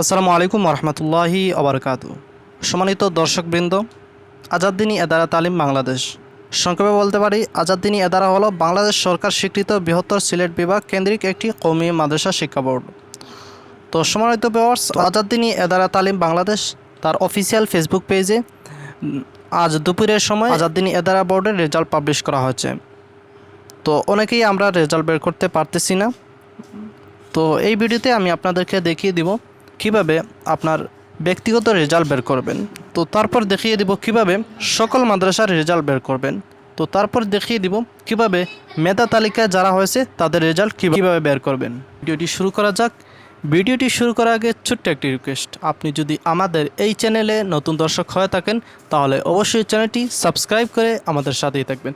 আসসালামু আলাইকুম রহমতুল্লাহি আবরকাত সম্মানিত দর্শকবৃন্দ, আজাদ্দিনী এদারা তালিম বাংলাদেশ। সংক্ষেপে বলতে পারি, আজাদ্দিনী এদারা হলো বাংলাদেশ সরকার স্বীকৃত বৃহত্তর সিলেট বিভাগ কেন্দ্রিক একটি কৌমি মাদ্রাসা শিক্ষা বোর্ড। তো সম্মানিত ব্যবহার্স আজাদ্দিনী এদারা তালিম বাংলাদেশ তার অফিসিয়াল ফেসবুক পেজে আজ দুপুরের সময় আজাদ্দিনী এদারা বোর্ডের রেজাল্ট পাবলিশ করা হয়েছে। তো অনেকেই আমরা রেজাল্ট বের করতে পারতেছি না। তো এই ভিডিওতে আমি আপনাদেরকে দেখিয়ে দিব কীভাবে আপনার ব্যক্তিগত রেজাল্ট বের করবেন? তো তারপর দেখিয়ে দিব কীভাবে সকল মাদ্রাসার রেজাল্ট বের করবেন। তো তারপর দেখিয়ে দিব কীভাবে মেধা তালিকায় যারা হয়েছে তাদের রেজাল্ট কীভাবে বের করবেন। ভিডিওটি শুরু করা যাক। ভিডিওটি শুরু করার আগে ছোট্ট একটি রিকোয়েস্ট আপনি যদি আমাদের এই চ্যানেলে নতুন দর্শক হয়ে থাকেন, তাহলে অবশ্যই চ্যানেলটি সাবস্ক্রাইব করে আমাদের সাথেই থাকবেন।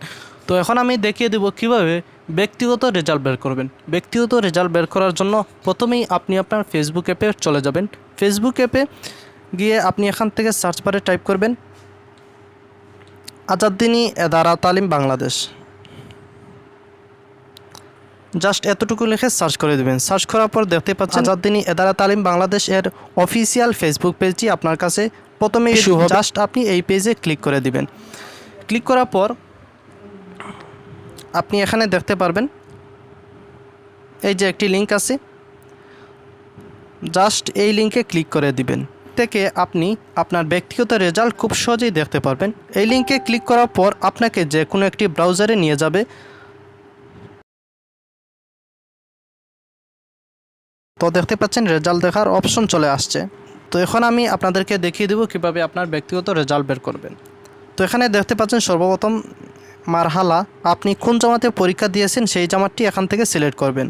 তো এখন আমি দেখিয়ে দেব কীভাবে ব্যক্তিগত রেজাল্ট বের করবেন। ব্যক্তিগত রেজাল্ট বের করার জন্য প্রথমেই আপনি আপনার ফেসবুক অ্যাপে চলে যাবেন। ফেসবুক অ্যাপে গিয়ে আপনি এখান থেকে সার্চ বারে টাইপ করবেন আজাদ্দিনী এদারা তালিম বাংলাদেশ। জাস্ট এতটুকু লিখে সার্চ করে দেবেন। সার্চ করার পর দেখতে পাচ্ছেন আজাদ্দিনী এদারা তালিম বাংলাদেশ এর অফিসিয়াল ফেসবুক পেজটি আপনার কাছে প্রথমেই জাস্ট আপনি এই পেজে ক্লিক করে দিবেন। ক্লিক করার পর আপনি এখানে দেখতে পারবেন। এই যে একটি লিঙ্ক আছে। জাস্ট এই লিঙ্কে ক্লিক করে দিবেন। থেকে আপনি আপনার ব্যক্তিগত রেজাল্ট খুব সহজেই দেখতে পারবেন। এই লিঙ্কে ক্লিক করার পর আপনাকে যে কোনো একটি ব্রাউজারে নিয়ে যাবে। তো দেখতে পাচ্ছেন রেজাল্ট দেখার অপশন চলে আসছে। তো এখন আমি আপনাদেরকে দেখিয়ে দেবো কীভাবে আপনার ব্যক্তিগত রেজাল্ট বের করবেন। তো এখানে দেখতে পাচ্ছেন সর্বপ্রথম মারহালা, আপনি কোন জামাতে পরীক্ষা দিয়েছেন সেই জামাতটি এখান থেকে সিলেক্ট করবেন।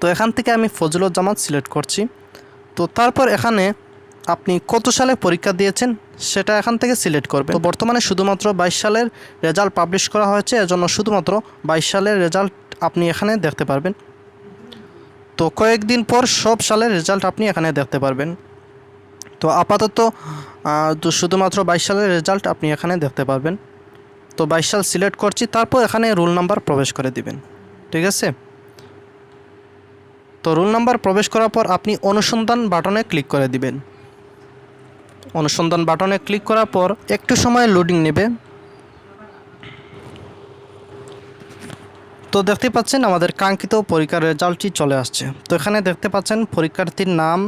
তো এখান থেকে আমি ফজলত জামাত সিলেক্ট করছি। তো তারপর এখানে আপনি কত সালে পরীক্ষা দিয়েছেন সেটা এখান থেকে সিলেক্ট করবেন। তো বর্তমানে শুধুমাত্র বাইশ সালের রেজাল্ট পাবলিশ করা হয়েছে, এজন্য শুধুমাত্র বাইশ সালের রেজাল্ট আপনি এখানে দেখতে পারবেন। তো কয়েকদিন পর সব সালের রেজাল্ট আপনি এখানে দেখতে পারবেন। তো আপাতত শুধুমাত্র বাইশ সালের রেজাল্ট আপনি এখানে দেখতে পারবেন। তো বাইশ সাল সিলেক্ট করছি, তারপর এখানে রোল নাম্বার প্রবেশ করে দিবেন। ঠিক আছে? তো রোল নাম্বার প্রবেশ করার পর আপনি অনুসন্ধান বাটনে ক্লিক করে দিবেন। অনুসন্ধান বাটনে ক্লিক করার পর একটু সময় লোডিং নেবে। তো দেখতে পাচ্ছেন আমাদের কাঙ্ক্ষিত পরীক্ষার রেজাল্টটি চলে আসছে। তো এখানে দেখতে পাচ্ছেন পরীক্ষার্থীর নাম,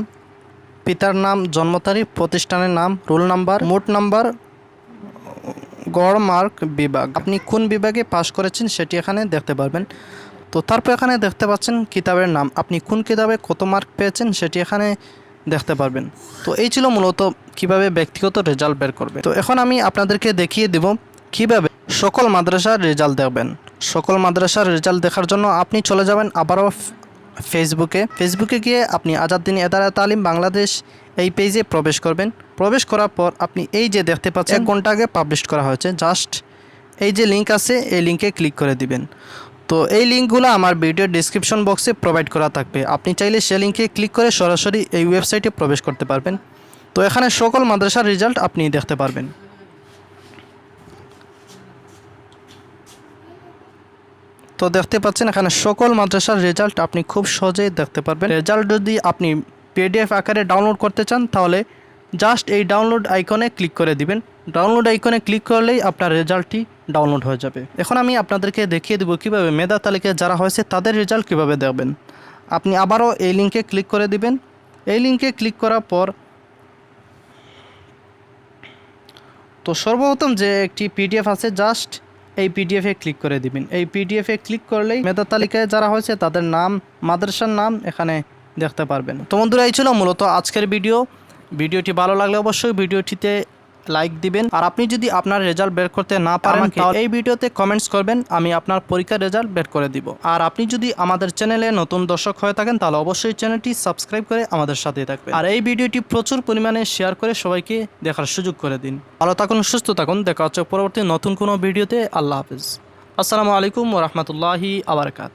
পিতার নাম, জন্ম তারিখ, প্রতিষ্ঠানের নাম, রোল নাম্বার, মোট নাম্বার গড় মার্ক বিভাগ। আপনি কোন বিভাগে পাশ করেছেন সেটি এখানে দেখতে পারবেন। তো তারপর এখানে দেখতে পাচ্ছেন কিতাবের নাম। আপনি কোন কিতাবে কত মার্ক পেয়েছেন সেটি এখানে দেখতে পারবেন। তো এই ছিল মূলত কীভাবে ব্যক্তিগত রেজাল্ট বের করবে তো এখন আমি আপনাদেরকে দেখিয়ে দেব কীভাবে সকল মাদ্রাসার রেজাল্ট দেখবেন। সকল মাদ্রাসার রেজাল্ট দেখার জন্য আপনি চলে যাবেন আবারও ফেসবুকে। ফেসবুকে গিয়ে আপনি আজাদ্দিন এদারা তালিম বাংলাদেশ এই পেজে প্রবেশ করবেন। প্রবেশ করার পর আপনি এই যে দেখতে পাচ্ছেন এক ঘণ্টা আগে পাবলিশ করা হয়েছে জাস্ট এই যে লিঙ্ক আছে এই লিঙ্কে ক্লিক করে দিবেন। তো এই লিঙ্কগুলো আমার ভিডিও ডিসক্রিপশন বক্সে প্রোভাইড করা থাকবে। আপনি চাইলে সে লিঙ্কে ক্লিক করে সরাসরি এই ওয়েবসাইটে প্রবেশ করতে পারবেন। তো এখানে সকল মাদ্রাসার রেজাল্ট আপনি দেখতে পারবেন। তো দেখতে পাচ্ছেন এখানে সকল মাদ্রাসার রেজাল্ট আপনি খুব সহজেই দেখতে পারবেন। রেজাল্ট যদি আপনি পিডিএফ আকারে ডাউনলোড করতে চান, তাহলে জাস্ট এই ডাউনলোড আইকনে ক্লিক করে দিবেন। ডাউনলোড আইকনে ক্লিক করলেই আপনার রেজাল্টটি ডাউনলোড হয়ে যাবে। এখন আমি আপনাদেরকে দেখিয়ে দেবো কীভাবে মেধা তালিকায় যারা হয়েছে, তাদের রেজাল্ট কীভাবে দেখবেন আপনি আবারও এই লিঙ্কে ক্লিক করে দিবেন। এই লিঙ্কে ক্লিক করার পর তো সর্বপ্রথম যে একটি পিডিএফ আছে জাস্ট এই পিডিএফে ক্লিক করে দিবেন। এই পিডিএফে ক্লিক করলেই মেধা তালিকায় যারা হয়েছে, তাদের নাম, মাদ্রাসার নাম, এখানে দেখতে পারবেন। তো বন্ধুরা এই ছিল মূলত আজকের ভিডিও। ভিডিওটি ভালো লাগলে অবশ্যই ভিডিওটিতে লাইক দিবেন। আর আপনি যদি আপনার রেজাল্ট বের করতে না পারেন তাহলে এই ভিডিওতে কমেন্টস করবেন আমি আপনার পরীক্ষার রেজাল্ট বের করে দিব। আর আপনি যদি আমাদের চ্যানেলে নতুন দর্শক হয়ে থাকেন তাহলে অবশ্যই চ্যানেলটি সাবস্ক্রাইব করে আমাদের সাথে থাকবেন। আর এই ভিডিওটি প্রচুর পরিমাণে শেয়ার করে সবাইকে দেখার সুযোগ করে দিন। ভালো থাকুন সুস্থ থাকুন। দেখা হচ্ছে পরবর্তী নতুন কোনো ভিডিওতে। আল্লাহ হাফিজ। আসসালামু আলাইকুম রহমতুল্লাহি আবরকাত